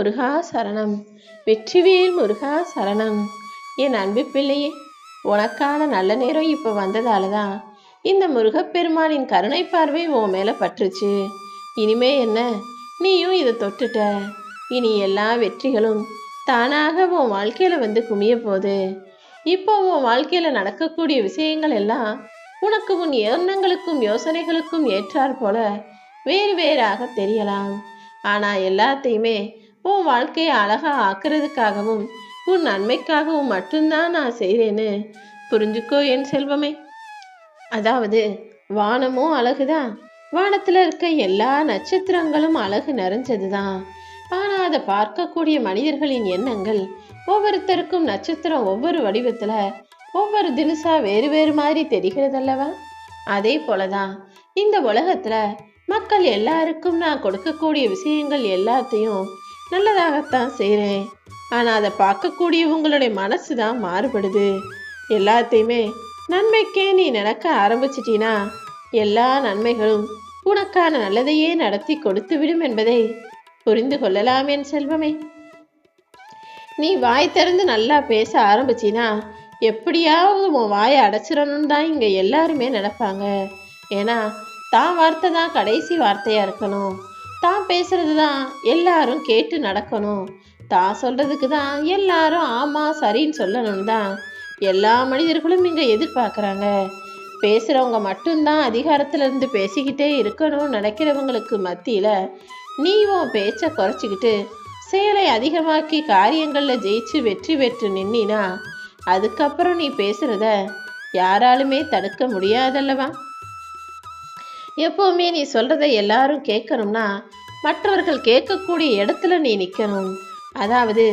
முருகா சரணம். வெற்றிவேல் முருகா சரணம். என் அன்பு பிள்ளையே உனக்கான நல்ல நேரம் இப்போ வந்ததால தான் இந்த முருகப்பெருமானின் கருணை பார்வை உன் மேலே பற்றுச்சு. இனிமே என்ன? நீயும் இதை தொட்டுட்ட. இனி எல்லா வெற்றிகளும் தானாக உன் வாழ்க்கையில் வந்து குமிய போகுது. இப்போ உன் வாழ்க்கையில் நடக்கக்கூடிய விஷயங்கள் எல்லாம் உனக்கு உன் எண்ணங்களுக்கும் யோசனைகளுக்கும் ஏற்றாற் போல வேறு வேறாக தெரியலாம். ஆனால் எல்லாத்தையுமே உன் வாழ்க்கையை அழகா ஆக்குறதுக்காகவும் உன் நன்மைக்காகவும் மட்டும்தான் நான் செய்கிறேன்னு புரிஞ்சுக்கோ என் செல்வமே. அதாவது வானமும் அழகுதான் வானத்துல இருக்க எல்லா நட்சத்திரங்களும் அழகு நிறைஞ்சதுதான். ஆனா அதை பார்க்கக்கூடிய மனிதர்களின் எண்ணங்கள் ஒவ்வொருத்தருக்கும் நட்சத்திரம் ஒவ்வொரு வடிவத்துல ஒவ்வொரு தினுசா வேறு வேறு மாதிரி தெரிகிறதல்லவா? அதே போலதான் இந்த உலகத்துல மக்கள் எல்லாருக்கும் நான் கொடுக்கக்கூடிய விஷயங்கள் எல்லாத்தையும் நல்லதாகத்தான் செய்கிறேன் ஆனால் அதை பார்க்கக்கூடிய உங்களுடைய மனசு தான் மாறுபடுது. எல்லாத்தையுமே நன்மைக்கே நீ நடக்க ஆரம்பிச்சிட்டினா எல்லா நன்மைகளும் உனக்கான நல்லதையே நடத்தி கொடுத்து விடும் என்பதை புரிந்து கொள்ளலாம் என் செல்வமே. நீ வாய் திறந்து நல்லா பேச ஆரம்பிச்சினா எப்படியாவது உன் வாயை அடைச்சிடணும்னு தான் இங்கே எல்லாருமே நினைப்பாங்க. ஏன்னா தான் வார்த்தை தான் கடைசி வார்த்தையாக இருக்கணும். தான் பேசுறது தான். எல்லாரும் கேட்டு நடக்கணும். தான் சொல்றதுக்கு தான். எல்லாரும் ஆமாம் சரின்னு சொல்லணும் தான். எல்லா மனிதர்களும் இங்கே எதிர்பார்க்குறாங்க. பேசுகிறவங்க மட்டும்தான் அதிகாரத்துல இருந்து பேசிக்கிட்டே இருக்கணும்னு நினைக்கிறவங்களுக்கு மத்தியில் நீ உன் பேச்சை குறைச்சிக்கிட்டு செயலை அதிகமாக்கி காரியங்களில் ஜெயிச்சு வெற்றி பெற்று நின்னா அதுக்கப்புறம் நீ பேசுறத யாராலுமே தடுக்க முடியாதல்லவா? எப்போவுமே நீ சொல்கிறத எல்லாரும் கேட்கணும்னா மற்றவர்கள் கேட்கக்கூடிய இடத்துல நீ நிற்கணும் அதாவது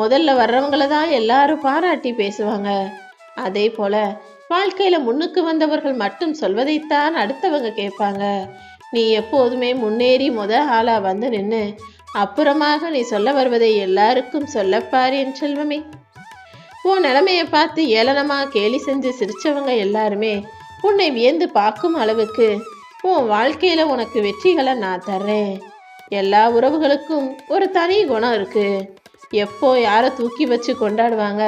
முதல்ல வர்றவங்கள தான் எல்லாரும் பாராட்டி பேசுவாங்க. அதே போல வாழ்க்கையில முன்னுக்கு வந்தவர்கள் மட்டும் சொல்வதைத்தான் அடுத்தவங்க கேட்பாங்க. நீ எப்போதுமே முன்னேறி முத ஆளா வந்து நின்று அப்புறமாக நீ சொல்ல வருவதை எல்லாருக்கும் சொல்லப்பார் என் செல்வமே. உன் நிலைமையை பார்த்து ஏளனமாக கேலி செஞ்சு சிரிச்சவங்க எல்லாருமே உன்னை வியந்து பார்க்கும் அளவுக்கு உன் வாழ்க்கையில உனக்கு வெற்றிகளை நான் தர்றேன். எல்லா உறவுகளுக்கும் ஒரு தனி குணம் இருக்கு. எப்போ யாரை தூக்கி வச்சு கொண்டாடுவாங்க?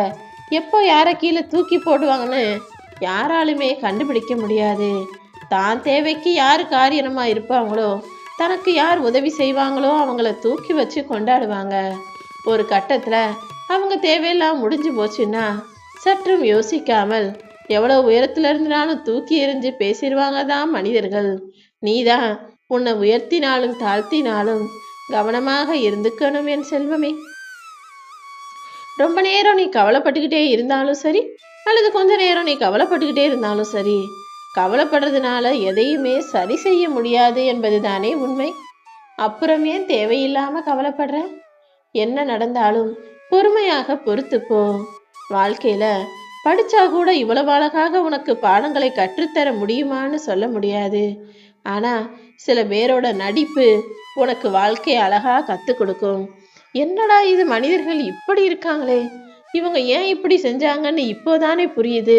எப்போ யாரை கீழே தூக்கி போடுவாங்கன்னு யாராலுமே கண்டுபிடிக்க முடியாது. தான் தேவைக்கு யார் காரியமா இருப்பாங்களோ தனக்கு யார் உதவி செய்வாங்களோ அவங்கள தூக்கி வச்சு கொண்டாடுவாங்க. ஒரு கட்டத்தில் அவங்க தேவையெல்லாம் முடிஞ்சு போச்சுன்னா சற்றும் யோசிக்காமல் எவ்வளோ உயரத்துல இருந்துனாலும் தூக்கி எறிஞ்சு பேசிடுவாங்க தான் மனிதர்கள். நீதான் உன்னை உயர்த்தினாலும் தாழ்த்தினாலும் கவனமாக இருந்துக்கணும் என் செல்வமே. ரொம்ப நேரம் நீ கவலைப்பட்டுக்கிட்டே இருந்தாலும் சரி அல்லது கொஞ்ச நேரம் நீ கவலைப்பட்டுக்கிட்டே இருந்தாலும் சரி கவலைப்படுறதுனால எதையுமே சரி செய்ய முடியாது என்பதுதானே உண்மை. அப்புறம் ஏன் தேவையில்லாம கவலைப்படுற? என்ன நடந்தாலும் பொறுமையாக பொறுத்துப்போ. வாழ்க்கையில படிச்சா கூட இவ்வளவு அழகாக உனக்கு பாடங்களை கற்றுத்தர முடியுமான்னு சொல்ல முடியாது. ஆனா சில பேரோட நடிப்பு உனக்கு வாழ்க்கையை அழகா கத்து கொடுக்கும். என்னடா இது மனிதர்கள் இப்படி இருக்காங்களே? இவங்க ஏன் இப்படி செஞ்சாங்கன்னு இப்போதானே புரியுது.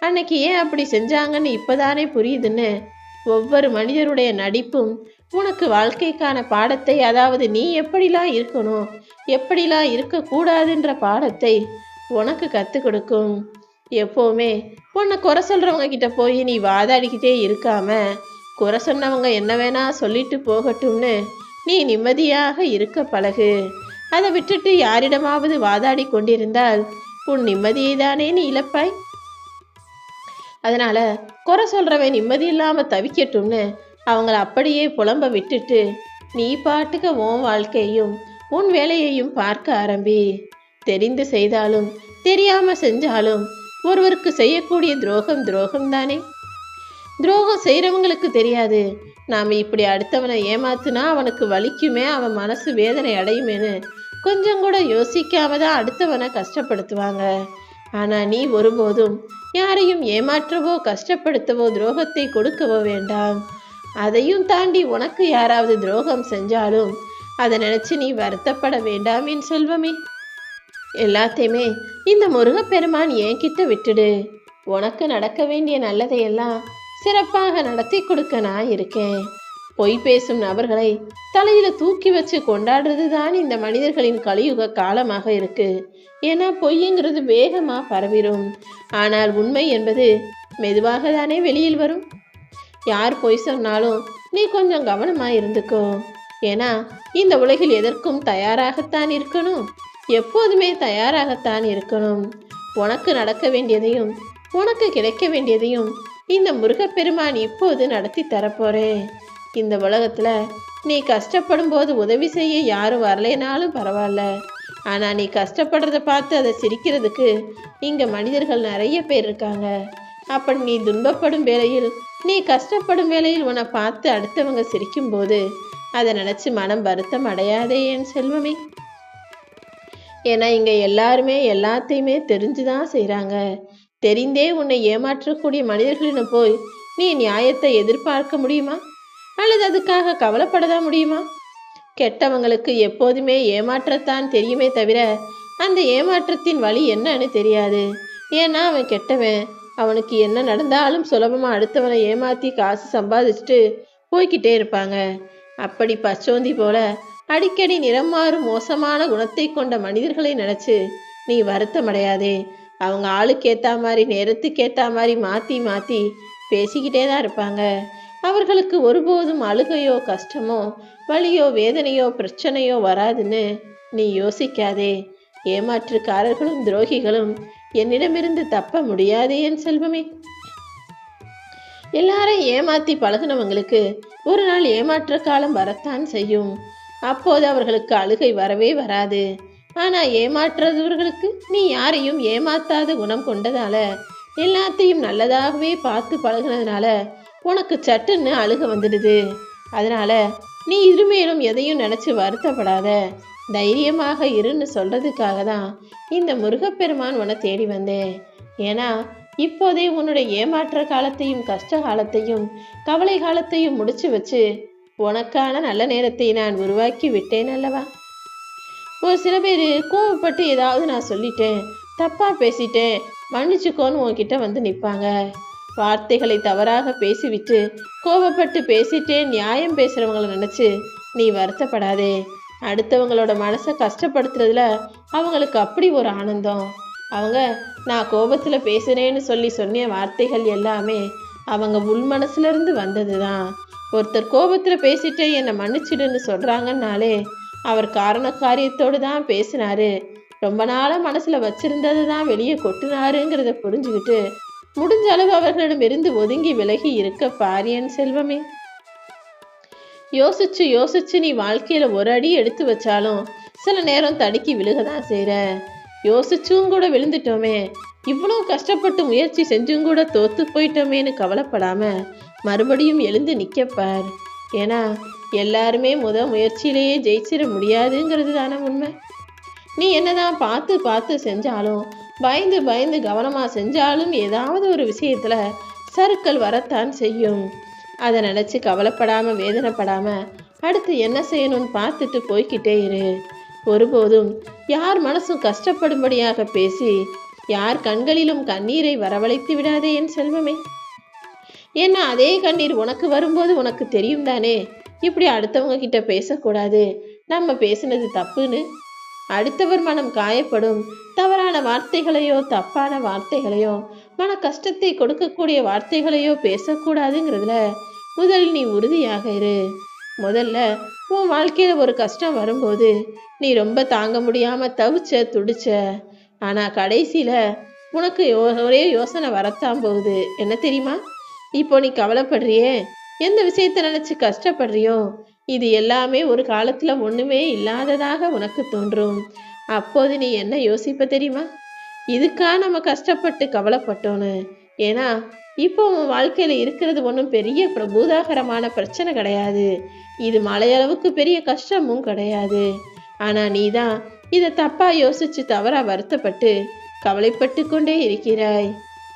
அன்னைக்கு ஏன் அப்படி செஞ்சாங்கன்னு இப்போதானே புரியுதுன்னு ஒவ்வொரு மனிதருடைய நடிப்பும் உனக்கு வாழ்க்கைக்கான பாடத்தை அதாவது நீ எப்படிலாம் இருக்கணும் எப்படிலாம் இருக்கக்கூடாதுன்ற பாடத்தை உனக்கு கற்றுக் கொடுக்கும். எப்போவுமே உன்னை குறை சொல்கிறவங்க கிட்ட போய் நீ வாதாடிக்கிட்டே இருக்காம குறை சொன்னவங்க என்ன வேணா சொல்லிட்டு போகட்டும்னு நீ நிம்மதியாக இருக்க பழகு. அதை விட்டுட்டு யாரிடமாவது வாதாடி கொண்டிருந்தால் உன் நிம்மதியை தானே நீ இழப்பாய்? அதனால குறை சொல்றவன் நிம்மதி இல்லாம தவிக்கட்டும்னு அவங்கள அப்படியே புலம்ப விட்டுட்டு நீ பாட்டுக்க உன் வாழ்க்கையையும் உன் வேலையையும் பார்க்க ஆரம்பி. தெரிந்து செய்தாலும் தெரியாம செஞ்சாலும் ஒருவருக்கு செய்யக்கூடிய துரோகம் துரோகம் தானே துரோகம் செய்கிறவங்களுக்கு தெரியாது. நாம் இப்படி அடுத்தவனை ஏமாத்துனா அவனுக்கு வலிக்குமே அவன் மனசு வேதனை அடையுமேன்னு கொஞ்சம் கூட யோசிக்காம தான் அடுத்தவனை கஷ்டப்படுத்துவாங்க. ஆனால் நீ ஒருபோதும் யாரையும் ஏமாற்றவோ கஷ்டப்படுத்தவோ துரோகத்தை கொடுக்கவோ வேண்டாம். அதையும் தாண்டி உனக்கு யாராவது துரோகம் செஞ்சாலும் அதை நினைச்சு நீ வருத்தப்பட வேண்டாம் என் செல்வமே. எல்லாத்தையுமே இந்த முருகப்பெருமான் என்கிட்ட விட்டுடு. உனக்கு நடக்க வேண்டிய நல்லதையெல்லாம் சிறப்பாக நடத்தி கொடுக்க நான் இருக்கேன். பொய் பேசும் நபர்களை தலையில தூக்கி வச்சு கொண்டாடுறது தான் இந்த மனிதர்களின் கலியுக காலமாக இருக்கு. ஏன்னா பொய்ங்கிறது வேகமா பரவிடும் ஆனால் உண்மை என்பது மெதுவாக தானே வெளியில் வரும். யார் பொய் சொன்னாலும் நீ கொஞ்சம் கவனமா இருந்துக்கோ. ஏன்னா இந்த உலகில் எதற்கும் தயாராகத்தான் இருக்கணும். எப்போதுமே தயாராகத்தான் இருக்கணும். உனக்கு நடக்க வேண்டியதையும் உனக்கு கிடைக்க வேண்டியதையும் இந்த முருகப்பெருமான் இப்போது நடத்தி தரப்போறேன் இந்த உலகத்துல நீ கஷ்டப்படும் போது உதவி செய்ய யாரும் வரலைனாலும் பரவாயில்ல. ஆனா நீ கஷ்டப்படுறத பார்த்து அதை சிரிக்கிறதுக்கு இங்க மனிதர்கள் நிறைய பேர் இருக்காங்க. அப்படி நீ துன்பப்படும் வேளையில் நீ கஷ்டப்படும் வேளையில் உன்னை பார்த்து அடுத்தவங்க சிரிக்கும்போது அதை நினைச்சு மனம் வருத்தம் அடையாதே என் செல்வமே. ஏன்னா இங்கே எல்லாருமே எல்லாத்தையுமே தெரிஞ்சு தான் செய்கிறாங்க தெரிந்தே உன்னை ஏமாற்றக்கூடிய மனிதர்களிடம் போய் நீ நியாயத்தை எதிர்பார்க்க முடியுமா? அல்லது அதுக்காக கவலைப்படதான் முடியுமா? கெட்டவங்களுக்கு எப்போதுமே ஏமாற்றத்தான் தெரியுமே தவிர அந்த ஏமாற்றத்தின் வழி என்னன்னு தெரியாது. ஏன்னா அவன் கெட்டவன். அவனுக்கு என்ன நடந்தாலும் சுலபமாக அடுத்தவனை ஏமாற்றி காசு சம்பாதிச்சுட்டு போய்க்கிட்டே இருப்பாங்க. அப்படி பச்சோந்தி போல அடிக்கடி நிறம் மாறும் மோசமான குணத்தை கொண்ட மனிதர்களை நினைச்சு நீ வருத்தமடையாதே. அவங்க ஆளுக்கு மாதிரி நேரத்துக்கு ஏத்த மாதிரி மாத்தி மாத்தி பேசிக்கிட்டே தான் இருப்பாங்க. அவர்களுக்கு ஒருபோதும் அழுகையோ கஷ்டமோ வலியோ வேதனையோ பிரச்சனையோ வராதுன்னு நீ யோசிக்காதே. ஏமாற்றுக்காரர்களும் துரோகிகளும் என்னிடமிருந்து தப்ப முடியாதே என் செல்வமே. எல்லாரையும் ஏமாத்தி பழகுனவங்களுக்கு ஒரு நாள் ஏமாற்ற காலம் வரத்தான் செய்யும். அப்போது அவர்களுக்கு அழுகை வரவே வராது. ஆனால் ஏமாற்றுறவர்களுக்கு நீ யாரையும் ஏமாத்தாத குணம் கொண்டதால எல்லாத்தையும் நல்லதாகவே பார்த்து பழகுனதுனால உனக்கு சட்டுன்னு அழுக வந்துடுது. அதனால நீ இருமேலும் எதையும் நினச்சி வருத்தப்படாத. தைரியமாக இருன்னு சொல்கிறதுக்காக தான் இந்த முருகப்பெருமான் உன்னை தேடி வந்தேன். ஏன்னா இப்போதே உன்னுடைய ஏமாற்ற காலத்தையும் கஷ்ட காலத்தையும் கவலை காலத்தையும் முடிச்சு வச்சு உனக்கான நல்ல நேரத்தை நான் உருவாக்கி விட்டேன் அல்லவா? ஒரு சில பேர் கோவப்பட்டு ஏதாவது நான் சொல்லிட்டேன் தப்பா பேசிட்டேன் மன்னிச்சுக்கோன்னு உன்கிட்ட வந்து நிற்பாங்க வார்த்தைகளை தவறாக பேசிவிட்டு கோபப்பட்டு பேசிட்டேன் நியாயம் பேசுறவங்கள நினைச்சு நீ வருத்தப்படாதே. அடுத்தவங்களோட மனசை கஷ்டப்படுத்துறதுல அவங்களுக்கு அப்படி ஒரு ஆனந்தம். அவங்க நான் கோபத்தில் பேசுறேன்னு சொல்லி சொன்ன வார்த்தைகள் எல்லாமே அவங்க உள் மனசுலேருந்து வந்தது வந்ததுதான். ஒருத்தர் கோபத்துல பேசிட்டு என்னை மன்னிச்சிடுன்னு சொல்கிறாங்கன்னாலே அவர் காரண காரியத்தோடு தான் பேசினாரு. ரொம்ப நாளா மனசுல வச்சிருந்தது தான் வெளியே கொட்டினாருங்கிறத புரிஞ்சுக்கிட்டு முடிஞ்ச அளவு அவர்களிடம் இருந்து ஒதுங்கி விலகி இருக்க பாரியன் செல்வமே. யோசிச்சு யோசிச்சு நீ வாழ்க்கையில ஒரு அடி எடுத்து வச்சாலும் சில நேரம் தடுக்கி விழுகதான் செய்கிற யோசிச்சும் கூட விழுந்துட்டோமே. இவ்வளோ கஷ்டப்பட்டு முயற்சி செஞ்சும் கூட தோத்து போயிட்டோமேன்னு கவலைப்படாம மறுபடியும் எழுந்து நிற்கப்பார் ஏன்னா எல்லாருமே முத முயற்சியிலேயே ஜெயிச்சிட முடியாதுங்கிறது தானே உண்மை. நீ என்னதான் பார்த்து பார்த்து செஞ்சாலும் பயந்து பயந்து கவனமா செஞ்சாலும் ஏதாவது ஒரு விஷயத்துல சருக்கள் வரத்தான் செய்யும். அதை நினைச்சு கவலைப்படாமல் வேதனைப்படாமல் அடுத்து என்ன செய்யணும்னு பார்த்துட்டு போய்க்கிட்டே இரு. ஒருபோதும் யார் மனசும் கஷ்டப்படும்படியாக பேசி யார் கண்களிலும் கண்ணீரை வரவழைத்து விடாதே என் செல்வமே. ஏன்னா அதே கண்ணீர் உனக்கு வரும்போது உனக்கு தெரியும் தானே? இப்படி அடுத்தவங்க கிட்ட பேசக்கூடாது. நம்ம பேசுனது தப்புன்னு. அடுத்தவர் மனம் காயப்படும். தவறான வார்த்தைகளையோ தப்பான வார்த்தைகளையோ மன கஷ்டத்தை கொடுக்கக்கூடிய வார்த்தைகளையோ பேசக்கூடாதுங்கிறதுல முதல் நீ உறுதியாக இரு. முதல்ல உன் வாழ்க்கையில் ஒரு கஷ்டம் வரும்போது நீ ரொம்ப தாங்க முடியாமல் தவிச்ச துடிச்ச. ஆனால் கடைசியில் உனக்கு ஒரே யோசனை வரத்தான் போகுது. என்ன தெரியுமா? இப்போ நீ கவலைப்படுறியே? எந்த விஷயத்தை நினைச்சு கஷ்டப்படுறியோ? இது எல்லாமே ஒரு காலத்துல ஒண்ணுமே இல்லாததாக உனக்கு தோன்றும். அப்போது நீ என்ன யோசிப்ப தெரியுமா? இதுக்கா நம்ம கஷ்டப்பட்டு கவலைப்பட்டோன்னு. ஏன்னா இப்போ உன் வாழ்க்கையில இருக்கிறது ஒன்றும் பெரிய பூதாகரமான பிரச்சனை கிடையாது. இது மலையளவுக்கு பெரிய கஷ்டமும் கிடையாது. ஆனா நீதான் இதை தப்பா யோசிச்சு தவறா வருத்தப்பட்டு கவலைப்பட்டு கொண்டே இருக்கிறாய்.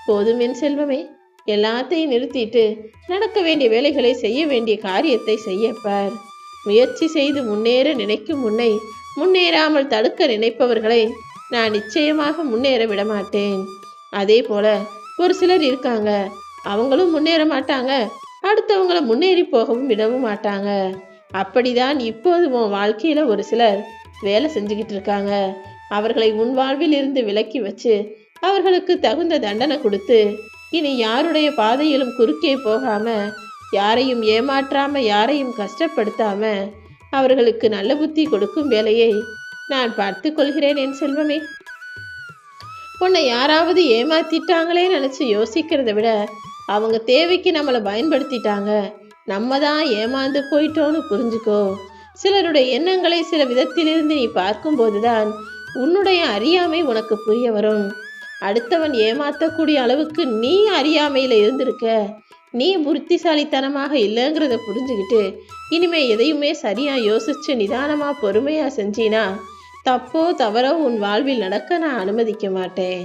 போதும் என் செல்வமே. எல்லாத்தையும் நிறுத்திட்டு நடக்க வேண்டிய வேலைகளை செய்ய வேண்டிய காரியத்தை செய்யப்பார். முயற்சி செய்து முன்னேற நினைக்கும் முன்னை முன்னேறாமல் தடுக்க நினைப்பவர்களை நான் நிச்சயமாக முன்னேற விட மாட்டேன் அதே போல ஒரு சிலர் இருக்காங்க. அவங்களும் முன்னேற மாட்டாங்க. அடுத்தவங்களை முன்னேறி போகவும் விடவும் மாட்டாங்க. அப்படிதான் இப்போது உன் வாழ்க்கையில ஒரு சிலர் வேலை செஞ்சுக்கிட்டு இருக்காங்க. அவர்களை உன் வாழ்வில் இருந்து விலக்கி வச்சு அவர்களுக்கு தகுந்த தண்டனை கொடுத்து இனி யாருடைய பாதையிலும் குறுக்கே போகாம யாரையும் ஏமாற்றாம யாரையும் கஷ்டப்படுத்தாம அவர்களுக்கு நல்ல புத்தி கொடுக்கும் வேலையை நான் பார்த்து கொள்கிறேன் என் செல்வமே. உன்னை யாராவது ஏமாத்திட்டாங்களே நினைச்சு யோசிக்கிறத விட அவங்க தேவைக்கு நம்மளை பயன்படுத்திட்டாங்க. நம்ம தான் ஏமாந்து போயிட்டோன்னு புரிஞ்சுக்கோ. சிலருடைய எண்ணங்களை சில விதத்திலிருந்து நீ பார்க்கும்போதுதான் உன்னுடைய அறியாமை உனக்கு புரிய வரும். அடுத்தவன் ஏமாத்தக்கூடிய அளவுக்கு நீ அறியாமையில் இருந்திருக்க. நீ புத்திசாலித்தனமாக இல்லைங்கிறத புரிஞ்சுக்கிட்டு இனிமே எதையுமே சரியாக யோசிச்சு நிதானமாக பொறுமையாக செஞ்சினா தப்போ தவறோ உன் வாழ்வில் நடக்க நான் அனுமதிக்க மாட்டேன்.